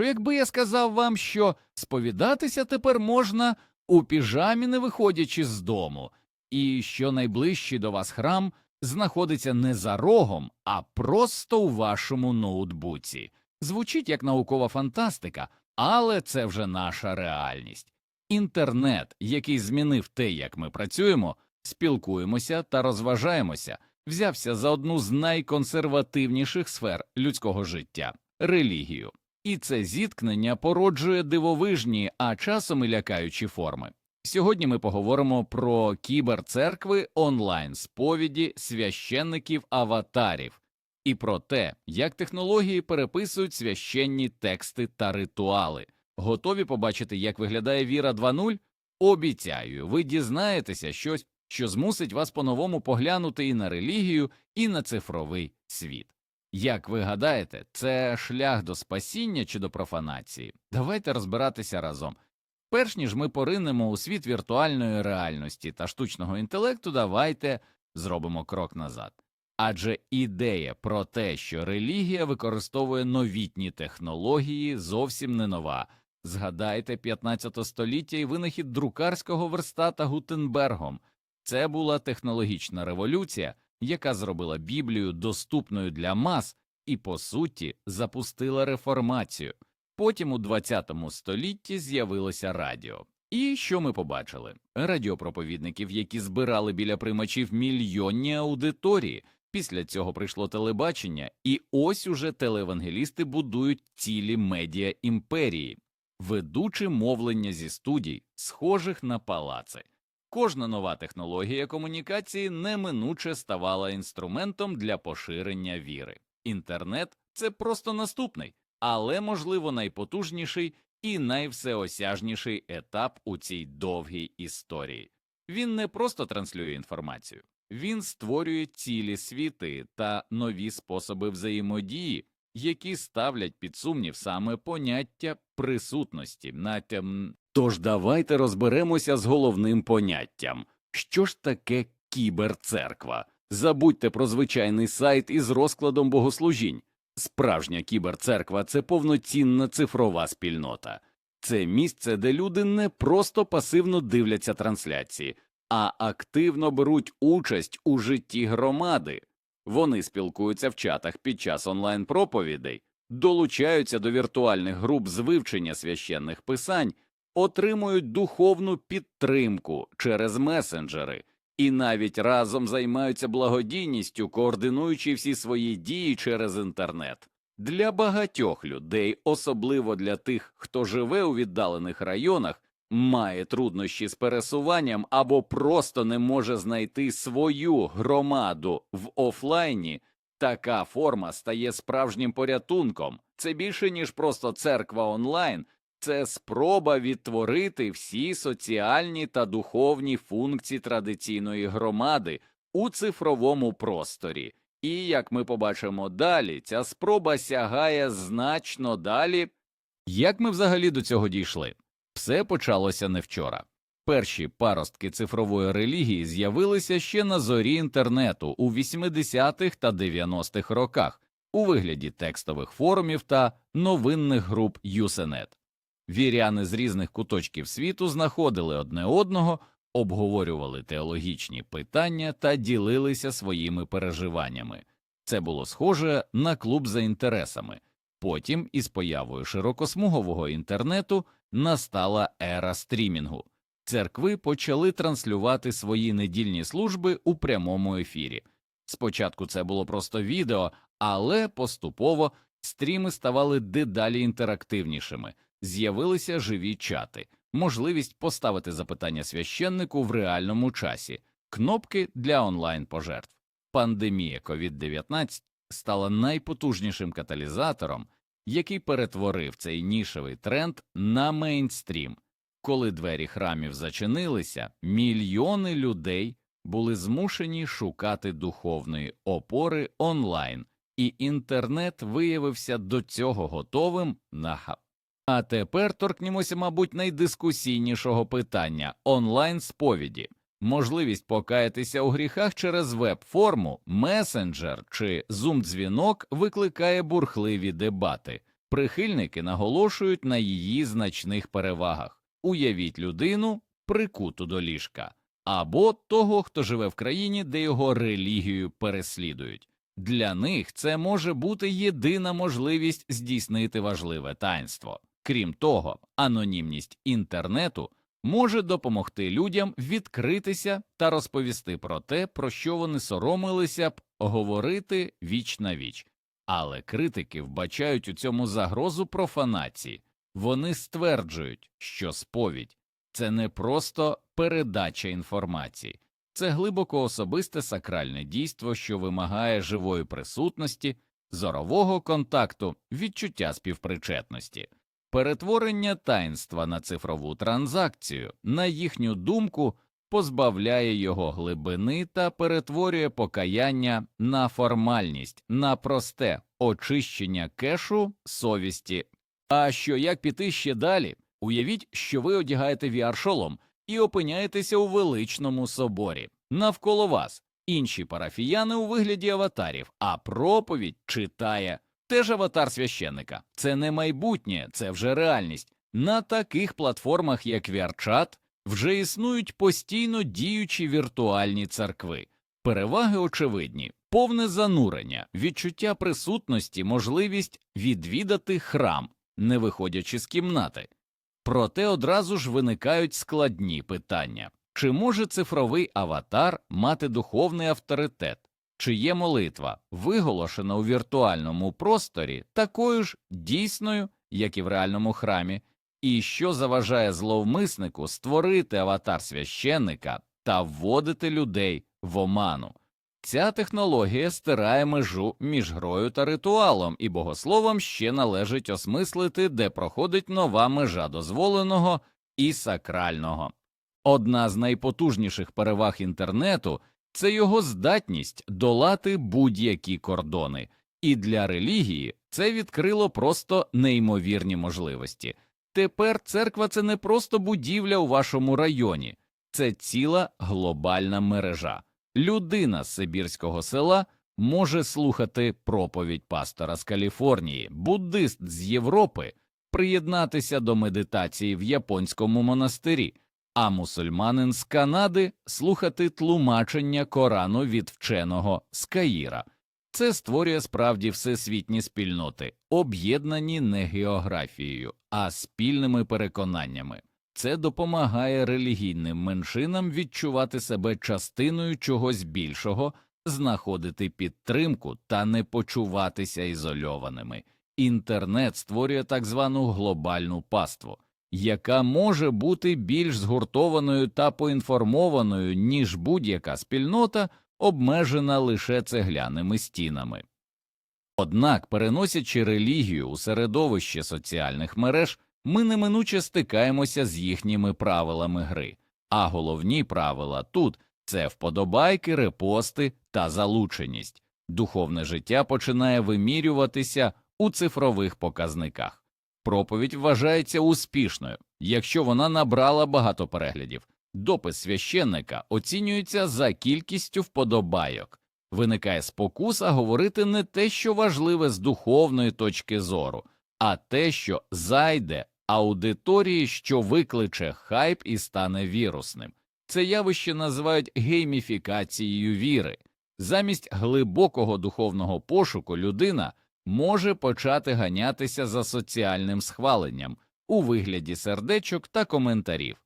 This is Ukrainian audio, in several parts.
що якби я сказав вам, що сповідатися тепер можна у піжамі, не виходячи з дому, і що найближчий до вас храм знаходиться не за рогом, а просто у вашому ноутбуці. Звучить як наукова фантастика, але це вже наша реальність. Інтернет, який змінив те, як ми працюємо, спілкуємося та розважаємося, взявся за одну з найконсервативніших сфер людського життя релігію. І це зіткнення породжує дивовижні, а часом і лякаючі форми. Сьогодні ми поговоримо про кіберцеркви, онлайн сповіді, священників аватарів і про те, як технології переписують священні тексти та ритуали. Готові побачити, як виглядає віра 2.0? Обіцяю, ви дізнаєтеся щось, що змусить вас по-новому поглянути і на релігію, і на цифровий світ. Як ви гадаєте, це шлях до спасіння чи до профанації? Давайте розбиратися разом. Перш ніж ми поринемо у світ віртуальної реальності та штучного інтелекту, давайте зробимо крок назад. Адже ідея про те, що релігія використовує новітні технології, зовсім не нова. Згадайте 15 століття і винахід друкарського верстата Гутенбергом. Це була технологічна революція, яка зробила Біблію доступною для мас і, по суті, запустила реформацію. Потім у 20 столітті з'явилося радіо. І що ми побачили? Радіопроповідників, які збирали біля приймачів мільйонні аудиторії. Після цього прийшло телебачення, і ось уже телеевангелісти будують цілі медіа імперії, ведучи мовлення зі студій, схожих на палаци. Кожна нова технологія комунікації неминуче ставала інструментом для поширення віри. Інтернет це просто наступний, але, можливо, найпотужніший і найвсеосяжніший етап у цій довгій історії. Він не просто транслює інформацію, він створює цілі світи та нові способи взаємодії, які ставлять під сумнів саме поняття присутності на тем. Тож давайте розберемося з головним поняттям що ж таке кіберцерква. Забудьте про звичайний сайт із розкладом богослужінь. Справжня кіберцерква це повноцінна цифрова спільнота. Це місце, де люди не просто пасивно дивляться трансляції, а активно беруть участь у житті громади. Вони спілкуються в чатах під час онлайн проповідей, долучаються до віртуальних груп з вивчення священних писань, отримують духовну підтримку через месенджери і навіть разом займаються благодійністю, координуючи всі свої дії через інтернет. Для багатьох людей, особливо для тих, хто живе у віддалених районах, має труднощі з пересуванням або просто не може знайти свою громаду в офлайні, така форма стає справжнім порятунком. Це більше ніж просто церква онлайн, це спроба відтворити всі соціальні та духовні функції традиційної громади у цифровому просторі. І як ми побачимо далі, ця спроба сягає значно далі. Як ми взагалі до цього дійшли? Все почалося не вчора. Перші паростки цифрової релігії з'явилися ще на зорі інтернету у 80-х та 90-х роках у вигляді текстових форумів та новинних груп Usenet. Віряни з різних куточків світу знаходили одне одного, обговорювали теологічні питання та ділилися своїми переживаннями. Це було схоже на клуб за інтересами. Потім, із появою широкосмугового інтернету, настала ера стрімінгу. Церкви почали транслювати свої недільні служби у прямому ефірі. Спочатку це було просто відео, але поступово стріми ставали дедалі інтерактивнішими, з'явилися живі чати, можливість поставити запитання священнику в реальному часі, кнопки для онлайн пожертв. Пандемія COVID-19 стала найпотужнішим каталізатором, який перетворив цей нішевий тренд на мейнстрім. Коли двері храмів зачинилися, мільйони людей були змушені шукати духовної опори онлайн, і інтернет виявився до цього готовим на. А тепер торкнімося, мабуть, найдискусійнішого питання онлайн сповіді. Можливість покаятися у гріхах через веб-форму, месенджер чи зум-дзвінок викликає бурхливі дебати. Прихильники наголошують на її значних перевагах уявіть людину, прикуту до ліжка, або того, хто живе в країні, де його релігію переслідують. Для них це може бути єдина можливість здійснити важливе таїнство. Крім того, анонімність інтернету може допомогти людям відкритися та розповісти про те, про що вони соромилися б говорити віч на віч. Але критики вбачають у цьому загрозу профанації. Вони стверджують, що сповідь це не просто передача інформації, це глибоко особисте сакральне дійство, що вимагає живої присутності, зорового контакту, відчуття співпричетності. Перетворення таїнства на цифрову транзакцію, на їхню думку, позбавляє його глибини та перетворює покаяння на формальність, на просте очищення кешу совісті. А що як піти ще далі? Уявіть, що ви одягаєте VR-шолом і опиняєтеся у величному соборі. Навколо вас інші парафіяни у вигляді аватарів, а проповідь читає теж аватар священника. Це не майбутнє, це вже реальність. На таких платформах, як VRChat, вже існують постійно діючі віртуальні церкви. Переваги очевидні, повне занурення, відчуття присутності, можливість відвідати храм, не виходячи з кімнати. Проте одразу ж виникають складні питання чи може цифровий аватар мати духовний авторитет, чи є молитва, виголошена у віртуальному просторі, такою ж дійсною, як і в реальному храмі, і що заважає зловмиснику створити аватар священника та вводити людей в оману. Ця технологія стирає межу між грою та ритуалом, і богословам ще належить осмислити, де проходить нова межа дозволеного і сакрального. Одна з найпотужніших переваг інтернету це його здатність долати будь-які кордони, і для релігії це відкрило просто неймовірні можливості. Тепер церква це не просто будівля у вашому районі, це ціла глобальна мережа. Людина з Сибірського села може слухати проповідь пастора з Каліфорнії, буддист з Європи, приєднатися до медитації в японському монастирі, а мусульманин з Канади слухати тлумачення Корану від вченого з Каїра. Це створює справді всесвітні спільноти, об'єднані не географією, а спільними переконаннями. Це допомагає релігійним меншинам відчувати себе частиною чогось більшого, знаходити підтримку та не почуватися ізольованими. Інтернет створює так звану глобальну паству, яка може бути більш згуртованою та поінформованою, ніж будь-яка спільнота, обмежена лише цегляними стінами. Однак, переносячи релігію у середовище соціальних мереж, ми неминуче стикаємося з їхніми правилами гри, а головні правила тут це вподобайки, репости та залученість. Духовне життя починає вимірюватися у цифрових показниках. Проповідь вважається успішною, якщо вона набрала багато переглядів. Допис священника оцінюється за кількістю вподобайок. Виникає спокуса говорити не те, що важливе з духовної точки зору, а те, що зайде аудиторії, що викличе хайп і стане вірусним. Це явище називають гейміфікацією віри. Замість глибокого духовного пошуку людина може почати ганятися за соціальним схваленням у вигляді сердечок та коментарів.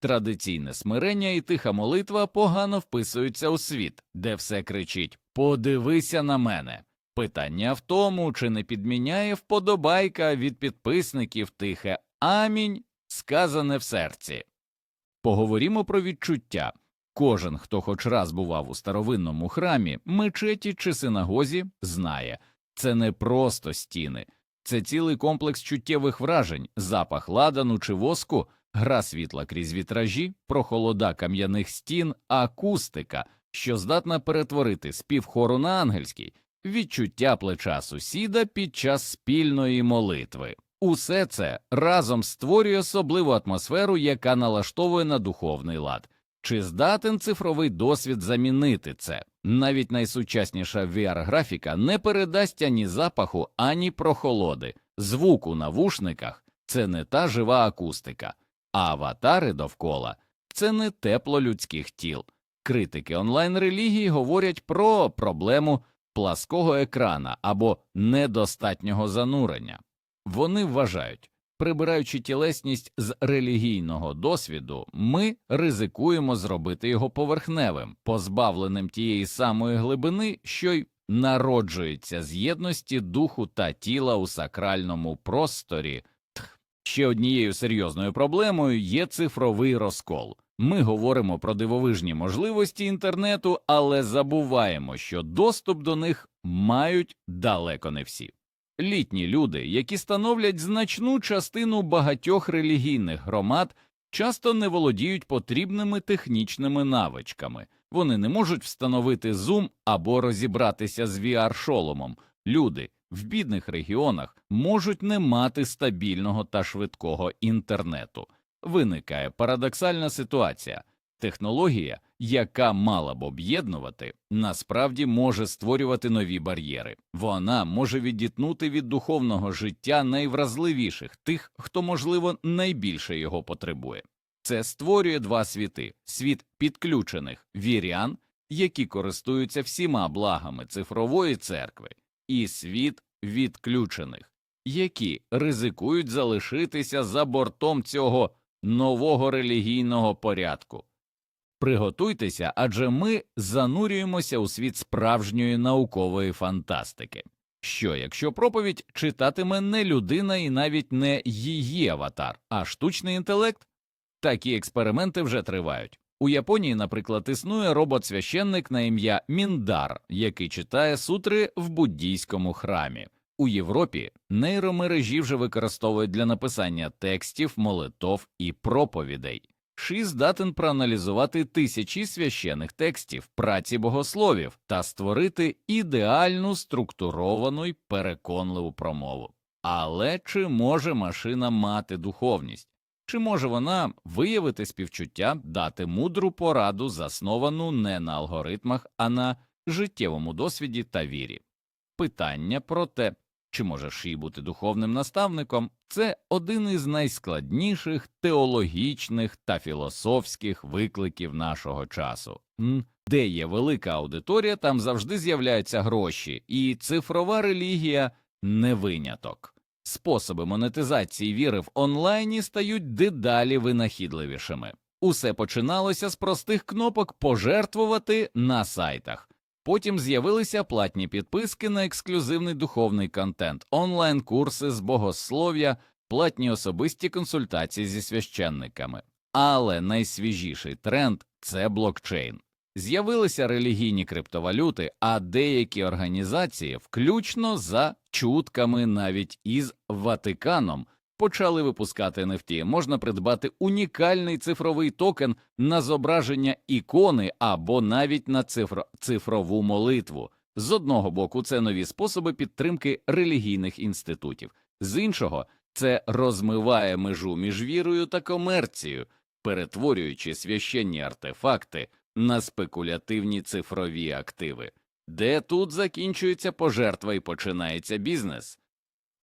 Традиційне смирення і тиха молитва погано вписуються у світ, де все кричить Подивися на мене. Питання в тому, чи не підміняє вподобайка від підписників тихе Амінь, сказане в серці. Поговоримо про відчуття. Кожен, хто хоч раз бував у старовинному храмі, мечеті чи синагозі, знає це не просто стіни, це цілий комплекс чуттєвих вражень, запах ладану чи воску, гра світла крізь вітражі, прохолода кам'яних стін, акустика, що здатна перетворити спів хору на ангельський, відчуття плеча сусіда під час спільної молитви. Усе це разом створює особливу атмосферу, яка налаштовує на духовний лад. Чи здатен цифровий досвід замінити це? Навіть найсучасніша VR-графіка не передасть ані запаху, ані прохолоди, звук у навушниках це не та жива акустика, а аватари довкола це не тепло людських тіл. Критики онлайн релігії говорять про проблему плаского екрана або недостатнього занурення. Вони вважають, прибираючи тілесність з релігійного досвіду, ми ризикуємо зробити його поверхневим, позбавленим тієї самої глибини, що й народжується з єдності духу та тіла у сакральному просторі. Ще однією серйозною проблемою є цифровий розкол. Ми говоримо про дивовижні можливості інтернету, але забуваємо, що доступ до них мають далеко не всі. Літні люди, які становлять значну частину багатьох релігійних громад, часто не володіють потрібними технічними навичками. Вони не можуть встановити Zoom або розібратися з VR-шоломом. Люди в бідних регіонах можуть не мати стабільного та швидкого інтернету. Виникає парадоксальна ситуація. Технологія, яка мала б об'єднувати, насправді може створювати нові бар'єри. Вона може відітнути від духовного життя найвразливіших тих, хто, можливо, найбільше його потребує. Це створює два світи: світ підключених вірян, які користуються всіма благами цифрової церкви, і світ відключених, які ризикують залишитися за бортом цього нового релігійного порядку. Приготуйтеся, адже ми занурюємося у світ справжньої наукової фантастики. Що, якщо проповідь читатиме не людина і навіть не її аватар, а штучний інтелект? Такі експерименти вже тривають. У Японії, наприклад, існує робот-священник на ім'я Міндар, який читає сутри в буддійському храмі. У Європі нейромережі вже використовують для написання текстів, молитов і проповідей. Ші здатен проаналізувати тисячі священих текстів, праці богословів та створити ідеальну структуровану й переконливу промову. Але чи може машина мати духовність? Чи може вона виявити співчуття, дати мудру пораду, засновану не на алгоритмах, а на життєвому досвіді та вірі? Питання про те, чи може Ші бути духовним наставником, це один із найскладніших теологічних та філософських викликів нашого часу. Де є велика аудиторія, там завжди з'являються гроші, і цифрова релігія не виняток. Способи монетизації віри в онлайні стають дедалі винахідливішими. Усе починалося з простих кнопок пожертвувати на сайтах. Потім з'явилися платні підписки на ексклюзивний духовний контент, онлайн-курси з богослов'я, платні особисті консультації зі священниками. Але найсвіжіший тренд це блокчейн. З'явилися релігійні криптовалюти, а деякі організації, включно за чутками навіть із Ватиканом, почали випускати NFT. Можна придбати унікальний цифровий токен на зображення ікони або навіть на цифро... цифрову молитву. З одного боку, це нові способи підтримки релігійних інститутів, з іншого, це розмиває межу між вірою та комерцією, перетворюючи священні артефакти на спекулятивні цифрові активи, де тут закінчується пожертва і починається бізнес.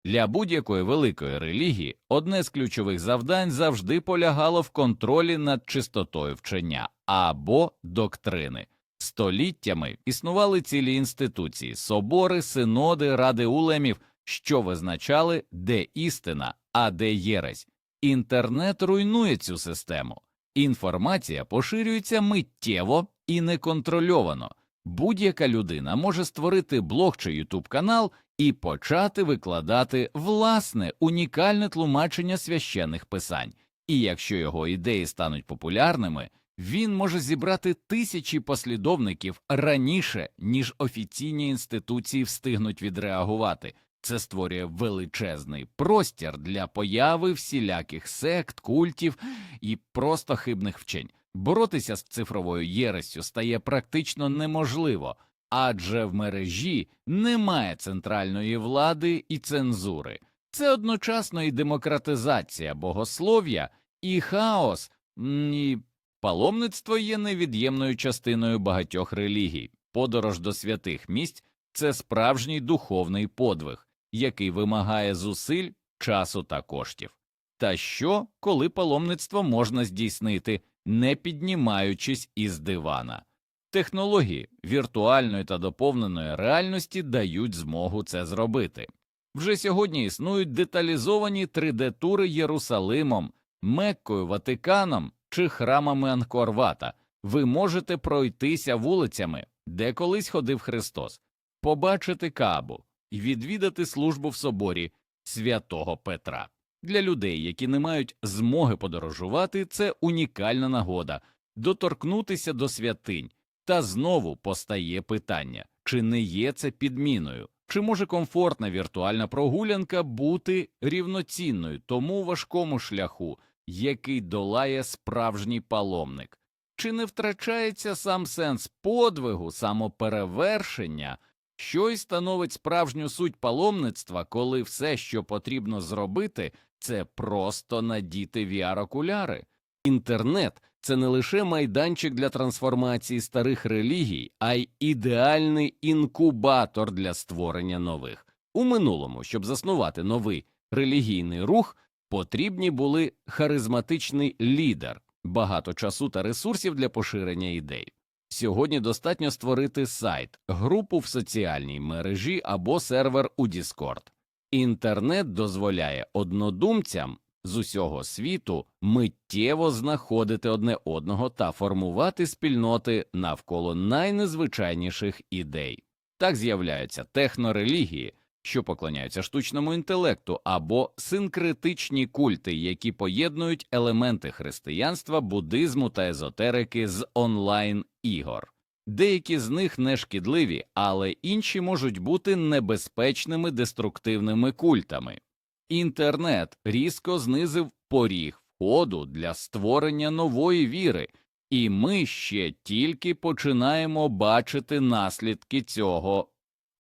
Для будь-якої великої релігії одне з ключових завдань завжди полягало в контролі над чистотою вчення або доктрини. Століттями існували цілі інституції, собори, синоди, ради улемів, що визначали, де істина, а де єресь. Інтернет руйнує цю систему. Інформація поширюється миттєво і неконтрольовано. Будь-яка людина може створити блог чи ютуб канал і почати викладати власне унікальне тлумачення священних писань. І якщо його ідеї стануть популярними, він може зібрати тисячі послідовників раніше, ніж офіційні інституції встигнуть відреагувати. Це створює величезний простір для появи всіляких сект, культів і просто хибних вчень. Боротися з цифровою єрестю стає практично неможливо, адже в мережі немає центральної влади і цензури. Це одночасно і демократизація богослов'я, і хаос, і паломництво є невід'ємною частиною багатьох релігій. Подорож до святих місць це справжній духовний подвиг. який вимагає зусиль, часу та коштів. Та що, коли паломництво можна здійснити, не піднімаючись із дивана? Технології віртуальної та доповненої реальності дають змогу це зробити. Вже сьогодні існують деталізовані 3D-тури Єрусалимом, Меккою, Ватиканом чи храмами Анкорвата. Ви можете пройтися вулицями, де колись ходив Христос, побачити Кабу і відвідати службу в соборі святого Петра. Для людей, які не мають змоги подорожувати, це унікальна нагода доторкнутися до святинь. Та знову постає питання, чи не є це підміною, чи може комфортна віртуальна прогулянка бути рівноцінною тому важкому шляху, який долає справжній паломник, чи не втрачається сам сенс подвигу, самоперевершення, що й становить справжню суть паломництва, коли все, що потрібно зробити, це просто надіти VR-окуляри. Інтернет це не лише майданчик для трансформації старих релігій, а й ідеальний інкубатор для створення нових. У минулому, щоб заснувати новий релігійний рух, потрібні були харизматичний лідер, багато часу та ресурсів для поширення ідей. Сьогодні достатньо створити сайт, групу в соціальній мережі або сервер у Discord. Інтернет дозволяє однодумцям з усього світу миттєво знаходити одне одного та формувати спільноти навколо найнезвичайніших ідей. Так з'являються технорелігії, що поклоняються штучному інтелекту, або синкретичні культи, які поєднують елементи християнства, буддизму та езотерики з онлайн ігор. Деякі з них не шкідливі, але інші можуть бути небезпечними деструктивними культами. Інтернет різко знизив поріг входу для створення нової віри, і ми ще тільки починаємо бачити наслідки цього.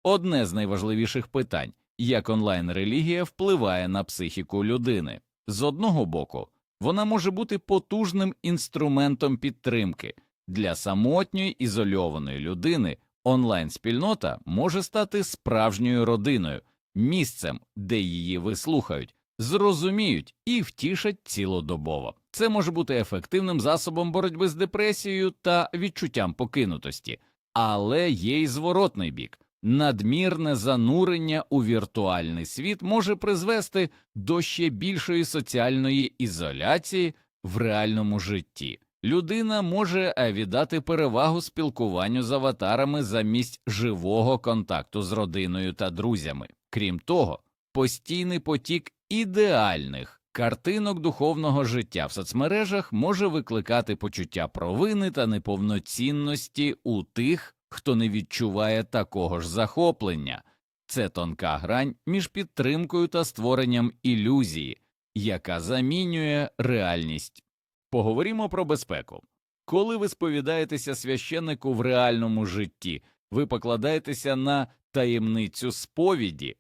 Одне з найважливіших питань як онлайн-релігія впливає на психіку людини. З одного боку, вона може бути потужним інструментом підтримки для самотньої ізольованої людини. Онлайн-спільнота може стати справжньою родиною, місцем, де її вислухають, зрозуміють і втішать цілодобово. Це може бути ефективним засобом боротьби з депресією та відчуттям покинутості, але є й зворотний бік. Надмірне занурення у віртуальний світ може призвести до ще більшої соціальної ізоляції в реальному житті. Людина може віддати перевагу спілкуванню з аватарами замість живого контакту з родиною та друзями. Крім того, постійний потік ідеальних картинок духовного життя в соцмережах може викликати почуття провини та неповноцінності у тих, хто не відчуває такого ж захоплення. Це тонка грань між підтримкою та створенням ілюзії, яка замінює реальність. Поговоримо про безпеку. Коли ви сповідаєтеся священнику в реальному житті, ви покладаєтеся на таємницю сповіді,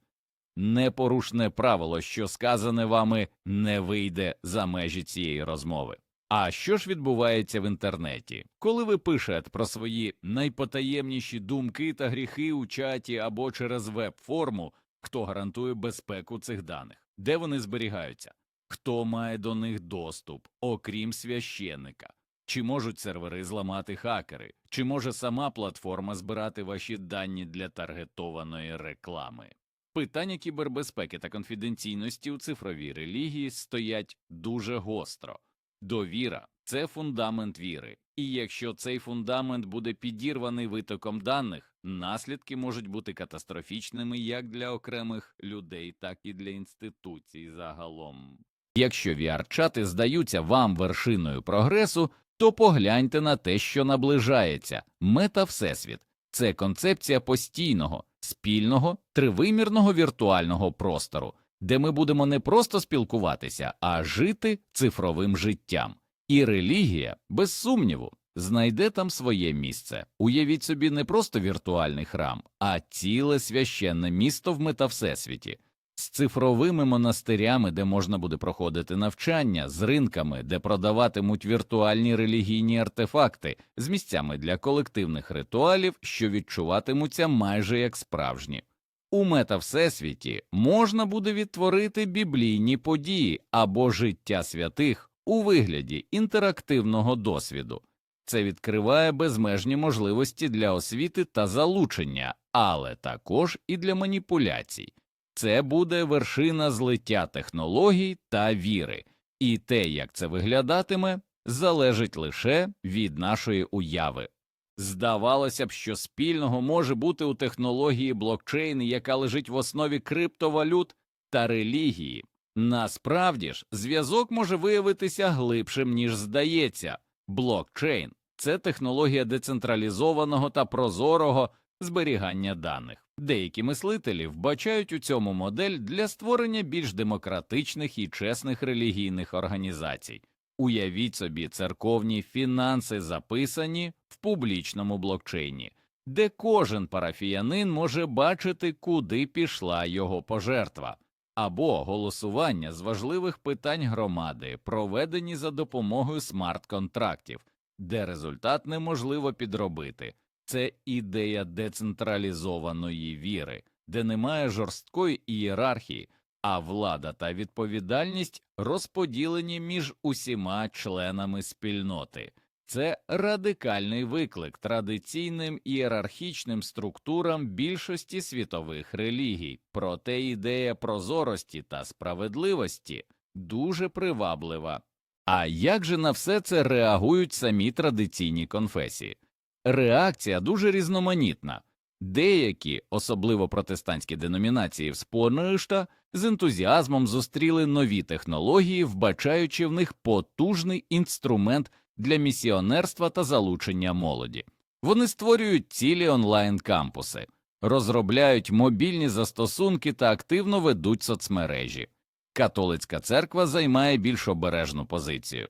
непорушне правило, що сказане вами, не вийде за межі цієї розмови. А що ж відбувається в інтернеті? Коли ви пишете про свої найпотаємніші думки та гріхи у чаті або через веб-форму, хто гарантує безпеку цих даних, де вони зберігаються? Хто має до них доступ, окрім священника? Чи можуть сервери зламати хакери? Чи може сама платформа збирати ваші дані для таргетованої реклами? Питання кібербезпеки та конфіденційності у цифровій релігії стоять дуже гостро. Довіра це фундамент віри, і якщо цей фундамент буде підірваний витоком даних, наслідки можуть бути катастрофічними як для окремих людей, так і для інституцій загалом. Якщо VR-чати здаються вам вершиною прогресу, то погляньте на те, що наближається мета Всесвіт це концепція постійного, спільного, тривимірного віртуального простору, де ми будемо не просто спілкуватися, а жити цифровим життям. І релігія, без сумніву, знайде там своє місце. Уявіть собі не просто віртуальний храм, а ціле священне місто в метавсесвіті. З цифровими монастирями, де можна буде проходити навчання, з ринками, де продаватимуть віртуальні релігійні артефакти, з місцями для колективних ритуалів, що відчуватимуться майже як справжні. У метавсесвіті можна буде відтворити біблійні події або життя святих у вигляді інтерактивного досвіду. Це відкриває безмежні можливості для освіти та залучення, але також і для маніпуляцій. Це буде вершина злиття технологій та віри, і те, як це виглядатиме, залежить лише від нашої уяви. Здавалося б, що спільного може бути у технології блокчейн, яка лежить в основі криптовалют та релігії. Насправді ж, зв'язок може виявитися глибшим, ніж здається. Блокчейн це технологія децентралізованого та прозорого зберігання даних. Деякі мислителі вбачають у цьому модель для створення більш демократичних і чесних релігійних організацій. Уявіть собі, церковні фінанси записані в публічному блокчейні, де кожен парафіянин може бачити, куди пішла його пожертва, або голосування з важливих питань громади, проведені за допомогою смарт-контрактів, де результат неможливо підробити. Це ідея децентралізованої віри, де немає жорсткої ієрархії, а влада та відповідальність розподілені між усіма членами спільноти. Це радикальний виклик традиційним ієрархічним структурам більшості світових релігій, проте ідея прозорості та справедливості дуже приваблива. А як же на все це реагують самі традиційні конфесії? Реакція дуже різноманітна. Деякі, особливо протестантські деномінації в Сполучених з ентузіазмом зустріли нові технології, вбачаючи в них потужний інструмент для місіонерства та залучення молоді. Вони створюють цілі онлайн-кампуси, розробляють мобільні застосунки та активно ведуть соцмережі. Католицька церква займає більш обережну позицію.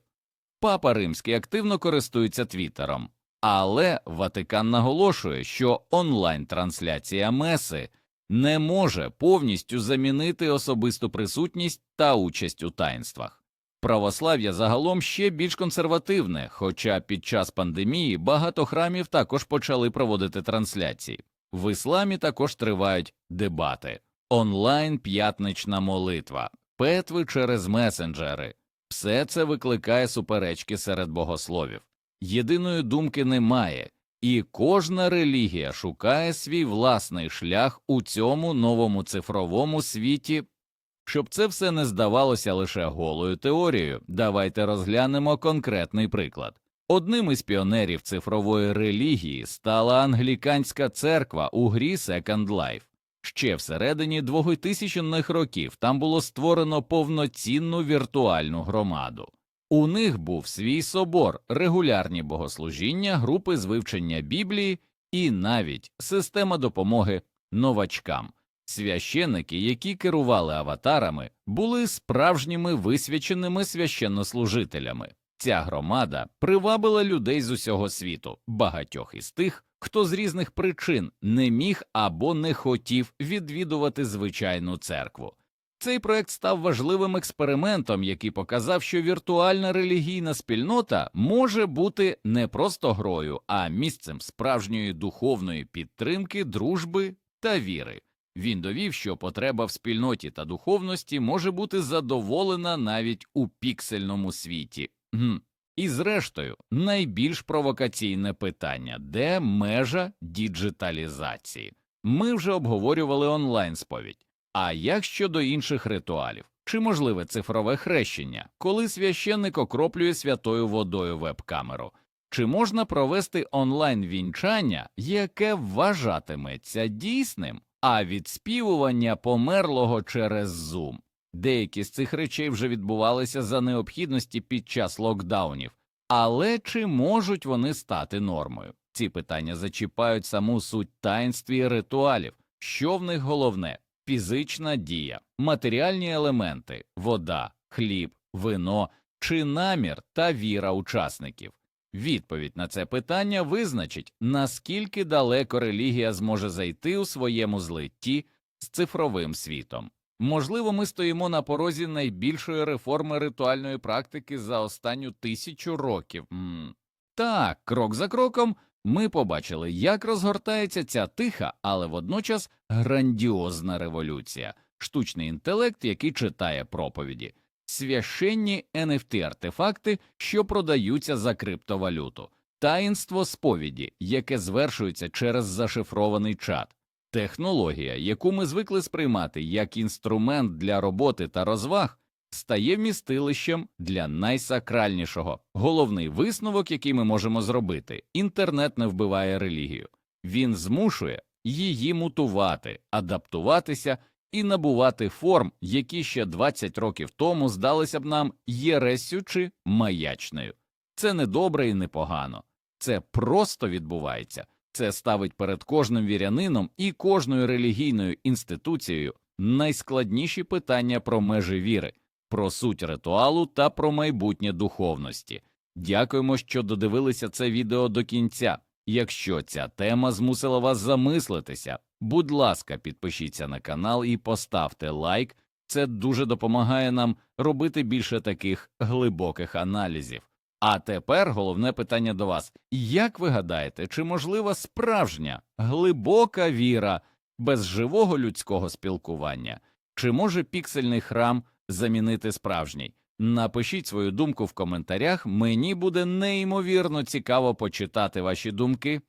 Папа Римський активно користується Твіттером, але Ватикан наголошує, що онлайн-трансляція меси не може повністю замінити особисту присутність та участь у таїнствах. Православ'я загалом ще більш консервативне, хоча під час пандемії багато храмів також почали проводити трансляції. В ісламі також тривають дебати, онлайн п'ятнична молитва, петви через месенджери. Все це викликає суперечки серед богословів. Єдиної думки немає, і кожна релігія шукає свій власний шлях у цьому новому цифровому світі. Щоб це все не здавалося лише голою теорією, давайте розглянемо конкретний приклад. Одним із піонерів цифрової релігії стала англіканська церква у грі Second Life. Ще всередині 2000-х років там було створено повноцінну віртуальну громаду. У них був свій собор, регулярні богослужіння, групи з вивчення Біблії і навіть система допомоги новачкам. Священники, які керували аватарами, були справжніми висвяченими священнослужителями. Ця громада привабила людей з усього світу, багатьох із тих, хто з різних причин не міг або не хотів відвідувати звичайну церкву. Цей проект став важливим експериментом, який показав, що віртуальна релігійна спільнота може бути не просто грою, а місцем справжньої духовної підтримки, дружби та віри. Він довів, що потреба в спільноті та духовності може бути задоволена навіть у піксельному світі. І зрештою, найбільш провокаційне питання де межа діджиталізації? Ми вже обговорювали онлайн сповідь. А як щодо інших ритуалів? Чи можливе цифрове хрещення, коли священник окроплює святою водою веб-камеру? Чи можна провести онлайн вінчання, яке вважатиметься дійсним, а відспівування померлого через Zoom? Деякі з цих речей вже відбувалися за необхідності під час локдаунів, але чи можуть вони стати нормою? Ці питання зачіпають саму суть таїнств і ритуалів, що в них головне фізична дія, матеріальні елементи, вода, хліб, вино чи намір та віра учасників. Відповідь на це питання визначить, наскільки далеко релігія зможе зайти у своєму злитті з цифровим світом. Можливо, ми стоїмо на порозі найбільшої реформи ритуальної практики за останню тисячу років. М так, крок за кроком ми побачили, як розгортається ця тиха, але водночас грандіозна революція, штучний інтелект, який читає проповіді, священні NFT артефакти, що продаються за криптовалюту, таїнство сповіді, яке звершується через зашифрований чат, технологія, яку ми звикли сприймати як інструмент для роботи та розваг, стає вмістилищем для найсакральнішого. Головний висновок, який ми можемо зробити, інтернет не вбиває релігію, він змушує її мутувати, адаптуватися і набувати форм, які ще 20 років тому здалися б нам єресю чи маячною. Це не добре і не погано, це просто відбувається. Це ставить перед кожним вірянином і кожною релігійною інституцією найскладніші питання про межі віри, про суть ритуалу та про майбутнє духовності. Дякуємо, що додивилися це відео до кінця. Якщо ця тема змусила вас замислитися, будь ласка, підпишіться на канал і поставте лайк. Це дуже допомагає нам робити більше таких глибоких аналізів. А тепер головне питання до вас: як ви гадаєте, чи можлива справжня глибока віра без живого людського спілкування? Чи може піксельний храм замінити справжній? Напишіть свою думку в коментарях. Мені буде неймовірно цікаво почитати ваші думки.